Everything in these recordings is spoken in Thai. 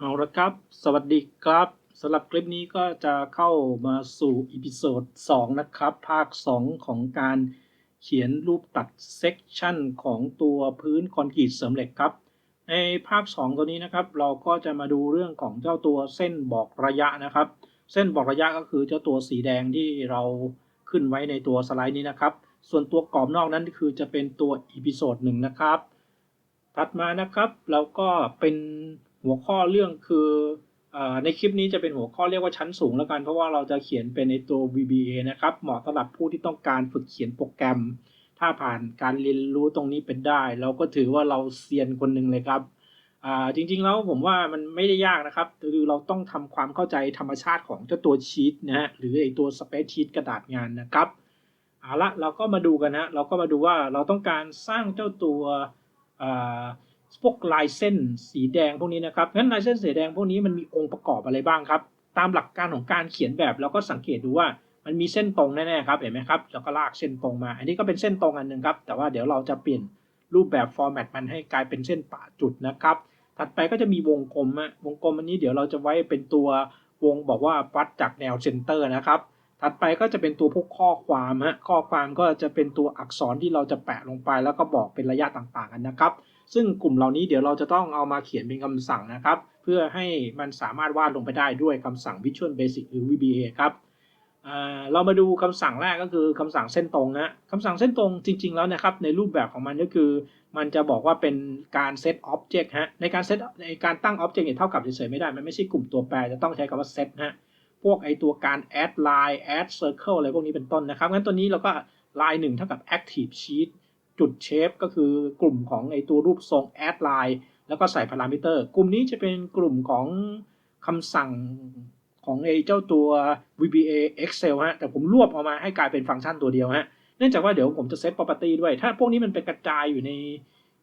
เอาละครับ สวัสดีครับสำหรับคลิปนี้ก็จะเข้ามาสู่อีพิโซด2นะครับ ภาค 2 ของการเขียนรูปตัดเซกชันของตัวพื้นคอนกรีตเสริมเหล็กครับ ในภาค 2 ตัวนี้นะครับ เราก็จะมาดูเรื่องของเจ้าตัวเส้นบอกระยะนะครับ เส้นบอกระยะก็คือเจ้าตัวสีแดงที่เราขึ้นไว้ในตัวสไลด์นี้นะครับ ส่วนตัวกรอบนอกนั้นคือจะเป็นตัวอีพิโซดหนึ่งนะครับ ถัดมานะครับ เราก็เป็น หัวข้อเรื่องคืออในคลิปนี้จะเป็นหัวข้อเรียกว่าชั้นสูงแล้วกัน เพราะว่าเราจะเขียนเป็นในตัว VBA นะครับ เหมาะสำหรับผู้ที่ต้องการฝึกเขียนโปรแกรม ถ้าผ่านการเรียนรู้ตรงนี้เป็นได้ เราก็ถือว่าเราเซียนคนหนึ่งเลยครับจริงๆแล้วผมว่ามันไม่ได้ยากนะครับ คือเราต้องทำความเข้าใจธรรมชาติของเจ้าตัวชีตนะฮะหรือไอตัวสเปซชีตกระดาษงานนะครับเอาละเราก็มาดูกันนะเราก็มาดูว่าเราต้องการสร้างเจ้าตัว พวกลายเส้นสีแดงพวกนี้นะครับงั้นลายเส้นสีแดงพวกนี้มันมีองค์ประกอบอะไรบ้างครับ ตามหลักการของการเขียนแบบเราก็สังเกตดูว่ามันมีเส้นตรงแน่ๆครับเห็นไหมครับแล้วก็ลากเส้นตรงมา อันนี้ก็เป็นเส้นตรงอันหนึ่งครับแต่ว่าเดี๋ยวเราจะเปลี่ยนรูปแบบฟอร์แมตมันให้กลายเป็นเส้นป่าจุดนะครับ ถัดไปก็จะมีวงกลมอะวงกลมอันนี้เดี๋ยวเราจะไว้เป็นตัววงบอกว่าวัดจากแนวเซนเตอร์นะครับ ถัดไปก็จะเป็นตัวพวกข้อความฮะข้อความก็จะเป็นตัวอักษรที่เราจะแปะลงไป แล้วก็บอกเป็นระยะต่างๆกันนะครับ ซึ่งกลุ่มเหล่านี้เดี๋ยวเราจะต้องเอามาเขียนเป็นคำสั่งนะครับ เพื่อให้มันสามารถวาดลงไปได้ด้วยคำสั่ง Visual Basic หรือ VBA ครับเรามาดูคำสั่งแรกก็คือคำสั่งเส้นตรงนะคำสั่งเส้นตรงจริง ๆ แล้วนะครับ ในรูปแบบของมันก็คือ มันจะบอกว่าเป็นการเซตอ็อบเจกต์ฮะ ในการเซตในการตั้งอ็อบเจกต์เนี่ยเท่ากับเฉยๆไม่ได้ มันไม่ใช่กลุ่มตัวแปร จะต้องใช้คำว่าเซตฮะ พวกไอตัวการ add line add circle อะไรพวกนี้เป็นต้นนะครับ งั้นตัวนี้เราก็ line 1เท่ากับ active sheet จุดเชฟก็คือกลุ่มของไอตัวรูปทรง add line แล้วก็ใส่พารามิเตอร์ กลุ่มนี้จะเป็นกลุ่มของคำสั่งของไอเจ้าตัว VBA Excel ฮะ แต่ผมรวบออกมาให้กลายเป็นฟังก์ชันตัวเดียวฮะ เนื่องจากว่าเดี๋ยวผมจะเซต property ด้วย ถ้าพวกนี้มันเป็นกระจายอยู่ใน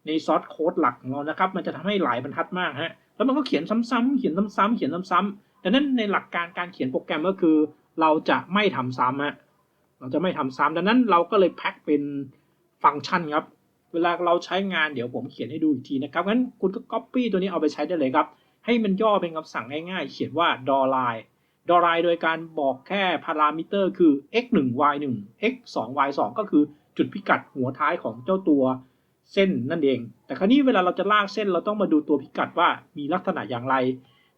ในซอสโค้ดหลักของเรานะครับ มันจะทำให้หลายบรรทัดมากฮะ แล้วมันก็เขียนซ้ำๆเขียนซ้ำๆเขียนซ้ำๆดังนั้นในหลักการการเขียนโปรแกรมก็คือ เราจะไม่ทำซ้ำฮะ เราจะไม่ทำซ้ำดังนั้นเราก็เลยแพ็คเป็น ฟังก์ชันครับ เวลาเราใช้งานเดี๋ยวผมเขียนให้ดูอีกทีนะครับ งั้นคุณก็ copy ตัวนี้เอาไปใช้ได้เลยครับ ให้มันย่อเป็นคำสั่งง่ายๆ เขียนว่า d o l i d o l i โดยการบอกแค่พารามิเตอร์คือ x 1 y 1 x 2 y 2ก็คือจุดพิกัดหัวท้ายของเจ้าตัวเส้นนั่นเอง แต่คราวนี้เวลาเราจะลากเส้นเราต้องมาดูตัวพิกัดว่ามีลักษณะอย่างไร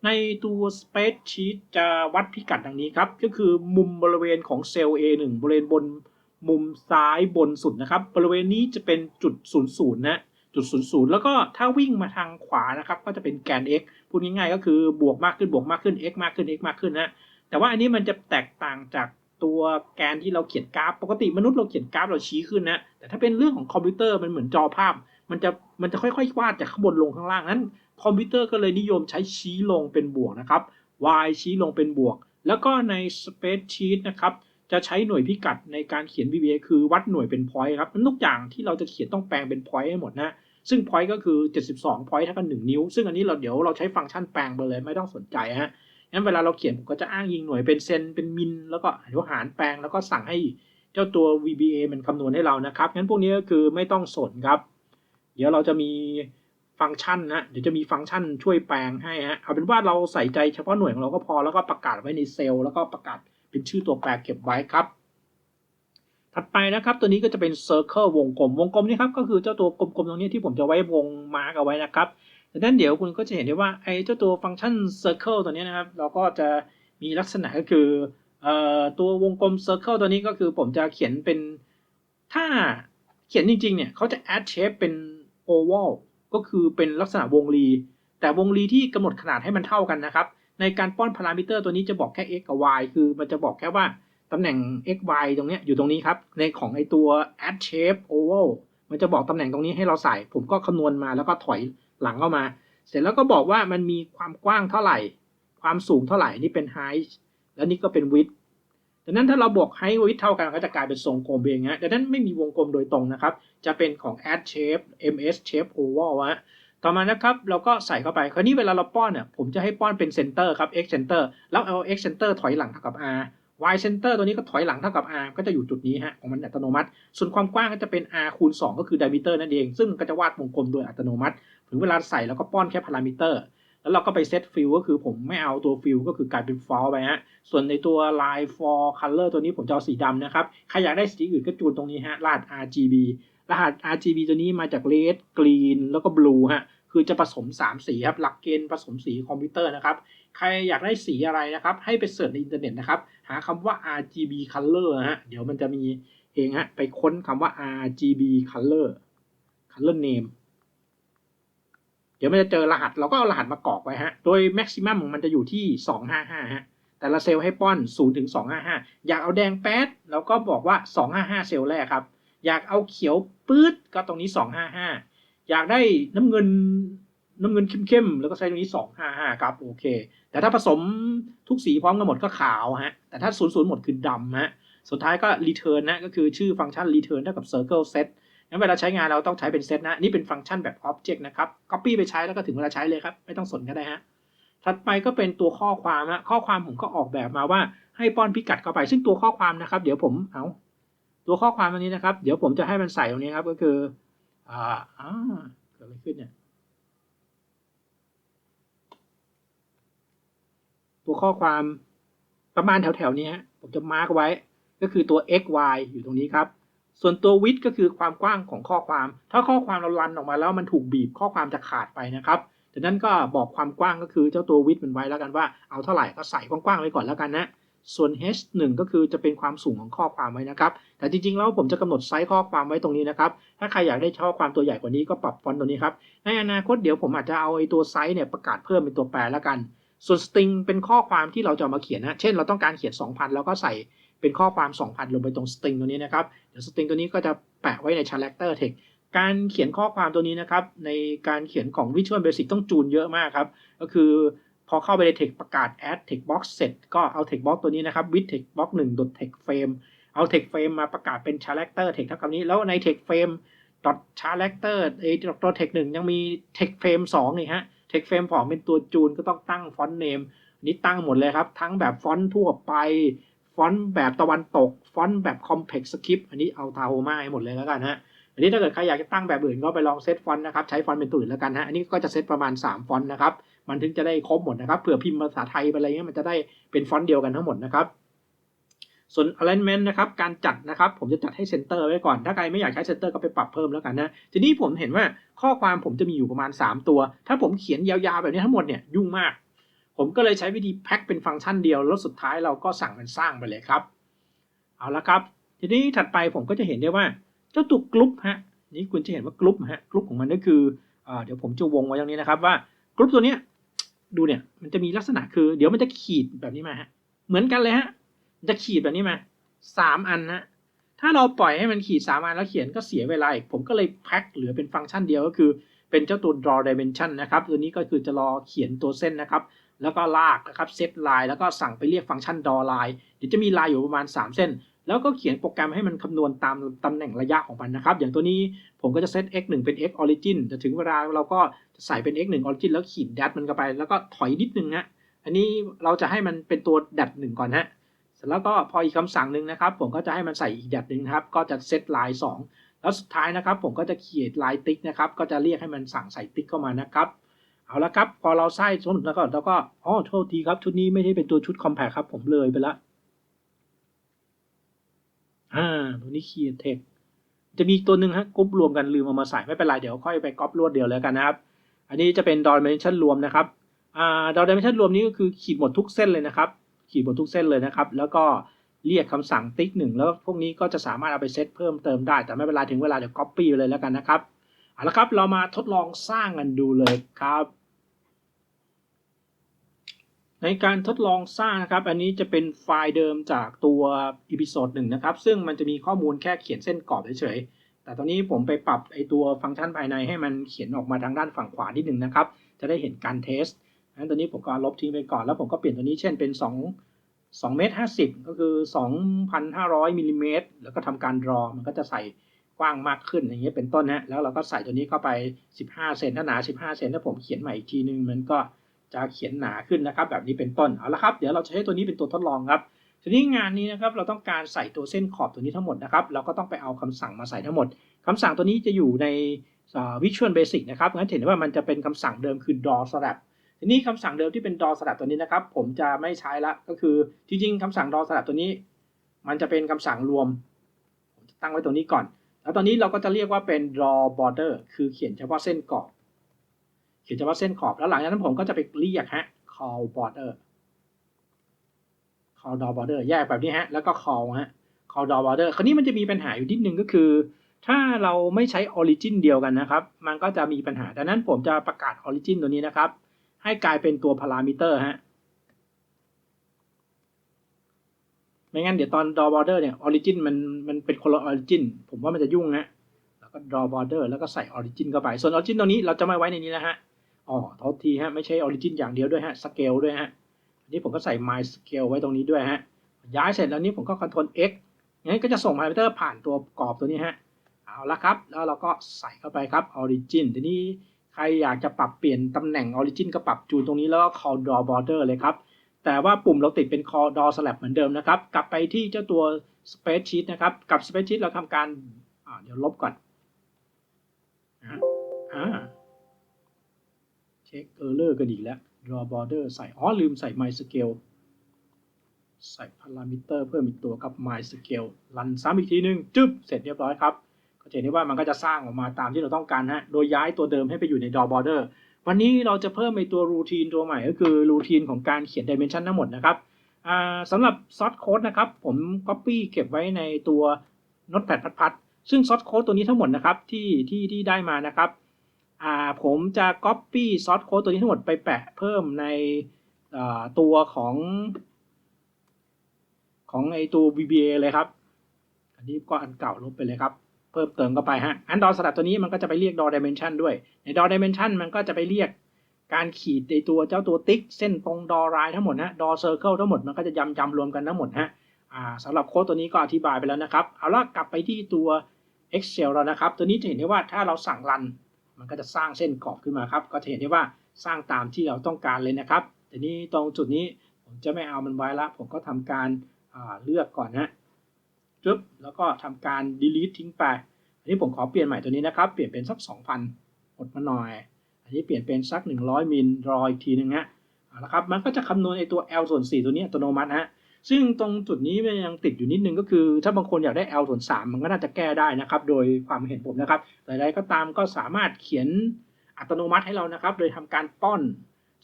ในตัว spreadsheet จะวัดพิกัดดังนี้ครับ ก็คือมุมบริเวณของเซลล์ A1 บริเวณบน มุมซ้ายบนสุดนะครับ บริเวณนี้จะเป็นจุด00นะจุด00แล้วก็ถ้าวิ่งมาทางขวานะครับ ก็จะเป็นแกน x พูดง่ายๆ ก็คือบวกมากขึ้นบวกมากขึ้น x มากขึ้น x มากขึ้นนะแต่ว่าอันนี้มันจะแตกต่างจากตัวแกนที่เราเขียนกราฟ ปกติมนุษย์เราเขียนกราฟเราชี้ขึ้นนะ แต่ถ้าเป็นเรื่องของคอมพิวเตอร์มันเหมือนจอภาพ มันจะมันจะค่อยๆวาดจากข้างบนลงข้างล่างนั้น คอมพิวเตอร์ก็เลยนิยมใช้ชี้ลงเป็นบวกนะครับ y ชี้ลงเป็นบวก แล้วก็ใน spreadsheet นะครับ จะใช้หน่วยพิกัดในการเขียน VBA คือวัดหน่วยเป็น point ครับทุกอย่างที่เราจะเขียนต้องแปลงเป็น point ให้หมดนะซึ่ง point ก็คือ 72 point เท่ากัน1นิ้ว ซึ่งอันนี้เราเดี๋ยวเราใช้ฟังก์ชันแปลงไปเลยไม่ต้องสนใจฮะงั้นเวลาเราเขียนผมก็จะอ้างอิงหน่วยเป็นเซนเป็นมิลแล้วก็เดี๋ยวหารแปลงแล้วก็สั่งให้เจ้าตัว VBA มันคำนวณให้เรานะครับงั้นพวกนี้ก็คือไม่ต้องสนครับ เดี๋ยวเราจะมีฟังก์ชันนะเดี๋ยวจะมีฟังก์ชันช่วยแปลงให้ฮะเอาเป็นว่าเราใส่ใจเฉพาะหน่วยของเราก็พอแล้วก็ประกาศไว้ในเซลล์แล้วก็ประกาศ เป็นชื่อตัวแปรเก็บไว้ครับ ถัดไปนะครับ ตัวนี้ก็จะเป็น Circle วงกลม วงกลมนี่ครับก็คือเจ้าตัวกลมๆตรงนี้ที่ผมจะไว้วงมาร์กเอาไว้นะครับดังนั้นเดี๋ยวคุณก็จะเห็นได้ว่าไอ้เจ้าตัวฟังก์ชัน Circle ตัวนี้นะครับ เราก็จะมีลักษณะก็คืออตัววงกลม Circle ตัวนี้ก็คือผมจะเขียนเป็นถ้าเขียนจริง ๆ เนี่ยเขาจะ add shape เป็น oval ก็คือเป็นลักษณะวงรี แต่วงรีที่กำหนดขนาดให้มันเท่ากันนะครับ ในการป้อนพารามิเตอร์ตัวนี้จะบอกแค่ x กับ y คือมันจะบอกแค่ว่าตำแหน่ง x y ตรงนี้อยู่ตรงนี้ครับ ในของไอตัว add shape oval มันจะบอกตำแหน่งตรงนี้ให้เราใส่ ผมก็คำนวณมาแล้วก็ถอยหลังเข้ามา เสร็จแล้วก็บอกว่ามันมีความกว้างเท่าไหร่ ความสูงเท่าไหร่นี่เป็น height แล้วนี่ก็เป็น width ดังนั้นถ้าเราบอก height width เท่ากันก็จะกลายเป็นทรงกลมเองฮะดังนั้นไม่มีวงกลมโดยตรงนะครับ จะเป็นของ add shape ms shape oval ฮะ ต่อมานะครับเราก็ใส่เข้าไป คราวนี้เวลาเราป้อนเนี่ยผมจะให้ป้อนเป็น center ครับ x center แล้วเอา x center ถอยหลังเท่ากับ r y center ตัวนี้ก็ถอยหลังเท่ากับ r ก็จะอยู่จุดนี้ฮะของมันอัตโนมัติ ส่วนความกว้างก็จะเป็น r คูณ 2 ก็คือ diameter นั่นเอง ซึ่งก็จะวาดวงกลมโดยอัตโนมัติ ถึงเวลาใส่แล้วก็ป้อนแค่พารามิเตอร์แล้วเราก็ไปเซตฟิลก็คือผมไม่เอาตัวฟิลก็คือกลายเป็นฟอลไปฮะ ส่วนในตัว line for color ตัวนี้ผมจะเอาสีดำนะครับ ใครอยากได้สีอื่นก็จูนตรงนี้ฮะรหัส RGB รหัส RGB ตัวนี้มาจาก red green แล้วก็ blue ฮะ คือจะผสม 3 สีครับ หลักเกณฑ์ผสมสีคอมพิวเตอร์นะครับ ใครอยากได้สีอะไรนะครับ ให้ไปเสิร์ชในอินเทอร์เน็ตนะครับ หาคำว่า RGB color ฮะ เดี๋ยวมันจะมีเองฮะ ไปค้นคำว่า RGB color color name เดี๋ยวมันจะเจอรหัส เราก็เอารหัสมากรอกไว้ฮะ โดย maximum ของมันจะอยู่ที่ 255 ฮะแต่ละเซลล์ให้ป้อน 0 ถึง 255 อยากเอาแดงแป๊ดเราก็บอกว่า 255 เซลล์แรกครับ อยากเอาเขียวปื๊ดก็ตรงนี้255อยากได้น้ำเงินน้ำเงินเข้มๆ แล้วก็ใช้ตรงนี้255ครับ โอเค แต่ถ้าผสมทุกสีพร้อมกันหมดก็ขาวฮะ แต่ถ้า00หมดคือดำฮะ สุดท้ายก็ return นะ ก็คือชื่อฟังก์ชัน return เท่ากับ circle set งั้นเวลาใช้งานเราต้องใช้เป็นเซตนะ นี่เป็นฟังก์ชันแบบ Object นะครับ Copy ไปใช้แล้วก็ถึงเวลาใช้เลยครับ ไม่ต้องสนก็ได้ฮะ ถัดไปก็เป็นตัวข้อความฮะ ข้อความผมก็ออกแบบมาว่าให้ป้อนพิกัดเข้าไป ซึ่งตัวข้อความนะครับ เดี๋ยวผมเอา ตัวข้อความอันนี้นะครับ เดี๋ยวผมจะให้มันใส่ตรงนี้ครับ ก็คือ อ่าอ่าเกิดอะไรขึ้นเนี่ย ตัวข้อความประมาณแถวๆนี้ฮะผมจะมาร์กไว้ ก็คือตัว x y อยู่ตรงนี้ครับ ส่วนตัว width ก็คือความกว้างของข้อความ ถ้าข้อความเรารันออกมาแล้วมันถูกบีบข้อความจะขาดไปนะครับดังนั้นก็บอกความกว้างก็คือเจ้าตัว width มันไว้แล้วกันว่าเอาเท่าไหร่ก็ใส่กว้างๆไว้ก่อนแล้วกันนะ ส่วน h 1 ก็คือจะเป็นความสูงของข้อความไว้นะครับ แต่จริงๆแล้วผมจะกำหนดไซส์ข้อความไว้ตรงนี้นะครับ ถ้าใครอยากได้ข้อความตัวใหญ่กว่านี้ก็ปรับฟอนต์ตัวนี้ครับ ในอนาคตเดี๋ยวผมอาจจะเอาไอ้ตัวไซส์เนี่ยประกาศเพิ่มเป็นตัวแปรแล้วกัน ส่วน string เป็นข้อความที่เราจะมาเขียนนะ เช่นเราต้องการเขียน 2,000 แล้วก็ใส่เป็นข้อความ 2,000 ลงไปตรง string ตัวนี้นะครับ เดี๋ยว string ตัวนี้ก็จะแปะไว้ใน character text การเขียนข้อความตัวนี้นะครับ ในการเขียนของ Visual Basic ต้องจูนเยอะมากครับ ก็คือ พอเข้าไปใน text ประกาศ add text box เสร็จก็เอา text box ตัวนี้นะครับ with text box 1 dot text frame เอา text frame มาประกาศเป็น character text เท่ากับนี้ แล้วใน text frame dot character เอ้ตัว text 1ยังมี text frame 2นี่ฮะ text frame 2เป็นตัวจูนก็ต้องตั้ง font name นี่ตั้งหมดเลยครับ ทั้งแบบฟอนต์ทั่วไป ฟอนต์แบบตะวันตก ฟอนต์แบบ complex script อันนี้เอาทาโฮมาให้หมดเลยแล้วกันฮะอันนี้ถ้าเกิดใครอยากจะตั้งแบบอื่นก็ไปลองเซตฟอนต์นะครับ ใช้ฟอนต์เป็นตัวอื่นแล้วกันฮะ อันนี้ก็จะเซตประมาณ 3 ฟอนต์นะครับ มันถึงจะได้ครบหมดนะครับเผื่อพิมพ์ภาษาไทยไปอะไรเงี้ยมันจะได้เป็นฟอนต์เดียวกันทั้งหมดนะครับ ส่วน alignment นะครับการจัดนะครับ ผมจะจัดให้ center ไว้ก่อน ถ้าใครไม่อยากใช้ center ก็ไปปรับเพิ่มแล้วกันนะทีนี้ผมเห็นว่าข้อความผมจะมีอยู่ประมาณ 3 ตัว ถ้าผมเขียนยาวๆแบบนี้ทั้งหมดเนี่ยยุ่งมาก ผมก็เลยใช้วิธีแพ็คเป็นฟังก์ชันเดียวแล้วสุดท้ายเราก็สั่งมันสร้างไปเลยครับ เอาละครับ ทีนี้ถัดไปผมก็จะเห็นได้ว่าเจ้าตัวกรุ๊ปฮะนี่คุณจะเห็นว่ากรุ๊ปฮะกรุ๊ปของมันก็คืออเดี๋ยวผมจะวงไว้ตรงนี้นะครับว่ากรุ๊ปตัวเนี้ย ดูเนี่ย มันจะมีลักษณะคือ เดี๋ยวมันจะขีดแบบนี้มาฮะ เหมือนกันเลยฮะจะขีดแบบนี้มาสามอันฮะถ้าเราปล่อยให้มันขีดสามอันแล้วเขียนก็เสียเวลาอีก ผมก็เลยแพ็คเหลือเป็นฟังก์ชันเดียวก็คือ เป็นเจ้าตัว draw dimension นะครับ ตัวนี้ก็คือจะรอเขียนตัวเส้นนะครับ แล้วก็ลากนะครับเซตไลน์แล้วก็สั่งไปเรียกฟังก์ชัน draw line เดี๋ยวจะมีลน์อยู่ประมาณ 3 เส้น แล้วก็เขียนโปรแกรมให้มันคำนวณตามตำแหน่งระยะของมันนะครับ อย่างตัวนี้ผมก็จะเซต x 1เป็น x origin แต่ถึงเวลาเราก็จะใส่เป็น x 1 origin แล้วขีด dash มันเข้าไป แล้วก็ถอยนิดนึงฮะอันนี้เราจะให้มันเป็นตัว dash หนึ่งก่อนฮะเสร็จแล้วก็พออีกคำสั่งหนึ่งนะครับ ผมก็จะให้มันใส่อีก dash หนึ่งครับ ก็จะเซตไลน์2แล้วสุดท้ายนะครับ ผมก็จะเขียนไลน์ติ๊กนะครับ ก็จะเรียกให้มันสั่งใส่ติ๊กเข้ามานะครับเอาละครับ พอเราใส่ชุดแล้วก็แล้วก็อ๋อโทษทีครับ ชุดนี้ไม่ได้เป็นตัวชุด compact ครับ ผมเลยไปละ อ่า ตัวนี้ create text จะมีอีกตัวหนึ่งฮะกรุ๊ปรวมกันลืมเอามาใส่ไม่เป็นไร เดี๋ยวค่อยไปก๊อปรวดเดียวแล้วกันนะครับ อันนี้จะเป็น dimension รวมนะครับอ่า dimension รวมนี้ก็คือขีดหมดทุกเส้นเลยนะครับ ขีดหมดทุกเส้นเลยนะครับ แล้วก็เรียกคำสั่งติ๊กหนึ่งแล้วพวกนี้ก็จะสามารถเอาไปเซตเพิ่มเติมได้ แต่ไม่เป็นไรถึงเวลาเดี๋ยว copy ไปเลยแล้วกันนะครับเอาละครับเรามาทดลองสร้างกันดูเลยครับ ในการทดลองสร้างนะครับ อันนี้จะเป็นไฟล์เดิมจากตัวอีพิโซดหนึ่งนะครับ ซึ่งมันจะมีข้อมูลแค่เขียนเส้นกรอบเฉยๆ แต่ตอนนี้ผมไปปรับไอตัวฟังก์ชันภายในให้มันเขียนออกมาทางด้านฝั่งขวานิดหนึ่งนะครับ จะได้เห็นการเทสงั้นตัวนี้ผมก็ลบทิ้งไปก่อน แล้วผมก็เปลี่ยนตัวนี้เช่นเป็น 2 2เมตร50 ก็คือ 2,500มิลลิเมตรแล้วก็ทำการ draw มันก็จะใส่กว้างมากขึ้นอย่างเงี้ยเป็นต้นนะแล้วเราก็ใส่ตัวนี้เข้าไป 15 เซนถ้าหนา 15 เซนถ้าผมเขียนใหม่อีกทีนึงมันก็ จะเขียนหนาขึ้นนะครับ แบบนี้เป็นต้นเอาละครับ เดี๋ยวเราจะใช้ตัวนี้เป็นตัวทดลองครับทีนี้งานนี้นะครับเราต้องการใส่ตัวเส้นขอบตัวนี้ทั้งหมดนะครับ เราก็ต้องไปเอาคำสั่งมาใส่ทั้งหมดคำสั่งตัวนี้จะอยู่ใน Visual Basic นะครับงั้นเห็นว่ามันจะเป็นคำสั่งเดิมคือ draw slab ทีนี้คำสั่งเดิมที่เป็นดอสลับตัวนี้นะครับ ผมจะไม่ใช้ละก็คือจริงๆคำสั่งดอสลับตัวนี้ มันจะเป็นคำสั่งรวมผมจะตั้งไว้ตรงนี้ก่อน แล้วตอนนี้เราก็จะเรียกว่าเป็น draw border คือเขียนเฉพาะเส้นกรอบ ขียนเฉพาะเส้นขอบแล้วหลังจากนั้นผมก็จะไปเรียกฮะ call border call draw border แยกแบบนี้ฮะ แล้วก็ call ฮะ call draw border คราวนี้มันจะมีปัญหาอยู่นิดนึงก็คือ ถ้าเราไม่ใช้ origin เดียวกันนะครับ มันก็จะมีปัญหา ดังนั้นผมจะประกาศ origin ตัวนี้นะครับ ให้กลายเป็นตัว parameter ฮะ ไม่งั้นเดี๋ยวตอน draw border เนี่ย origin มันมันเป็นคนละ origin ผมว่ามันจะยุ่งนะแล้วก็ draw border แล้วก็ใส่ origin เข้าไป ส่วน origin ตัวนี้เราจะไม่ไว้ในนี้แล้วฮะ อ๋อทษทีฮะไม่ใช่ origin อย่างเดียวด้วยฮะ scale ด้วยฮะอันนี้ผมก็ใส่ my scale ไว้ตรงนี้ด้วยฮะย้ายเสร็จแล้วนี้ผมก็ control x งั้นก็จะส่ง parameter ผ่านตัวกรอบตัวนี้ฮะเอาละครับ แล้วเราก็ใส่เข้าไปครับ origin ทีนี้ใครอยากจะปรับเปลี่ยนตำแหน่ง origin ก็ปรับจูนตรงนี้แล้วก็ call draw border เลยครับ แต่ว่าปุ่มเราติดเป็น call draw slab เหมือนเดิมนะครับ กลับไปที่เจ้าตัว space sheet นะครับ กับ space sheet เราทำการอ่าเดี๋ยวลบก่อนอ่า อ่าเช็ค error กันอีกแล้ว draw border ใส่ อ๋อ ลืมใส่ my scale ใส่ parameter เพิ่มอีกตัวกับ my scale รันซ้ำอีกทีนึง จึ๊บ เสร็จเรียบร้อยครับ ก็จะเห็นได้ว่ามันก็จะสร้างออกมาตามที่เราต้องการฮะ โดยย้ายตัวเดิมให้ไปอยู่ใน draw border วันนี้เราจะเพิ่มในตัว routine ตัวใหม่ก็คือ routine ของการเขียน dimension ทั้งหมดนะครับสำหรับ source code นะครับผม copy เก็บไว้ในตัว notepad พัดๆซึ่ง source code ตัวนี้ทั้งหมดนะครับที่ที่ที่ได้มานะครับ อ่าผมจะ copy source code ตัวนี้ทั้งหมดไปแปะเพิ่มในตัวของ ของไอตัว VBA เลยครับ อันนี้ก็อันเก่าลบไปเลยครับ เพิ่มเติมเข้าไปฮะ อันดอสลับตัวนี้มันก็จะไปเรียกดอ dimension ด้วย ในดอ dimension มันก็จะไปเรียกการขีดในตัวเจ้าตัวติ๊ก เส้นตรงดอรายทั้งหมดนะดอ circle ทั้งหมดมันก็จะยำจำรวมกันทั้งหมดฮะอ่าสำหรับโค้ดตัวนี้ก็อธิบายไปแล้วนะครับ เอาละกลับไปที่ตัว Excel เรานะครับ ตัวนี้จะเห็นได้ว่าถ้าเราสั่งรัน มันก็จะสร้างเส้นกรอบขึ้นมาครับ ก็จะเห็นได้ว่าสร้างตามที่เราต้องการเลยนะครับแต่นี้ตรงจุดนี้ผมจะไม่เอามันไว้ละ ผมก็ทำการาเลือกก่อนนะจึ๊บแล้วก็ทำการ delete ทิ้งไป อันนี้ผมขอเปลี่ยนใหม่ตัวนี้นะครับ เปลี่ยนเป็นสัก 2,000หดมาหน่อย อันนี้เปลี่ยนเป็นสัก 100มิลรออีกทีหนึงฮะเอาละครับ มันก็จะคำนวณไอตัว L ส่วน4ตัวนี้อัตโนมัติฮะ ซึ่งตรงจุดนี้มันยังติดอยู่นิดนึงก็คือ ถ้าบางคนอยากได้ L ส่วน3มันก็น่าจะแก้ได้นะครับ โดยความเห็นผมนะครับแต่ใดก็ตามก็สามารถเขียนอัตโนมัติให้เรานะครับ โดยทำการป้อน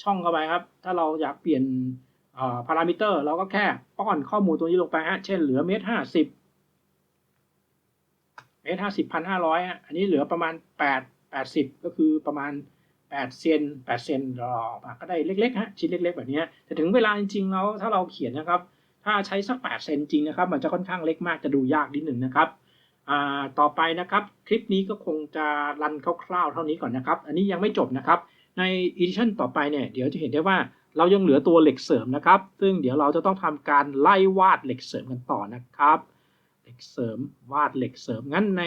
ช่องเข้าไปครับ ถ้าเราอยากเปลี่ยนพารามิเตอร์ เราก็แค่ป้อนข้อมูลตัวนี้ลงไปฮะ เช่นเหลือเมตรห้าสิบเมตรห้าสิบพันห้าร้อยอันนี้เหลือประมาณแปดแปดสิบก็คือประมาณแปดเซนแปดเซนรออกมาก็ได้เล็กๆฮะชิ้นเล็ก ๆ แบบนี้แต่ถึงเวลาจริงๆแล้วถ้าเราเขียนนะครับ ถ้าใช้สัก 8 เซนจริงนะครับ มันจะค่อนข้างเล็กมากจะดูยากนิดหนึ่งนะครับต่อไปนะครับคลิปนี้ก็คงจะรันคร่าวๆเท่านี้ก่อนนะครับ อันนี้ยังไม่จบนะครับ ใน edition ต่อไปเนี่ยเดี๋ยวจะเห็นได้ว่าเรายังเหลือตัวเหล็กเสริมนะครับ ซึ่งเดี๋ยวเราจะต้องทำการไล่วาดเหล็กเสริมกันต่อนะครับ เหล็กเสริมวาดเหล็กเสริมงั้นใน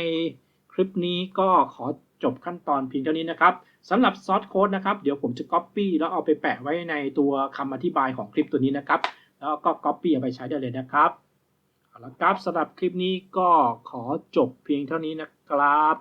คลิปนี้ก็ขอจบขั้นตอนเพียงเท่านี้นะครับสำหรับซอสโค้ดนะครับเดี๋ยวผมจะ copy แล้วเอาไปแปะไว้ในตัวคำอธิบายของคลิปตัวนี้นะครับ แล้วก็ copy เอาไปใช้ได้เลยนะครับเอาละครับสำหรับคลิปนี้ก็ขอจบเพียงเท่านี้นะครับ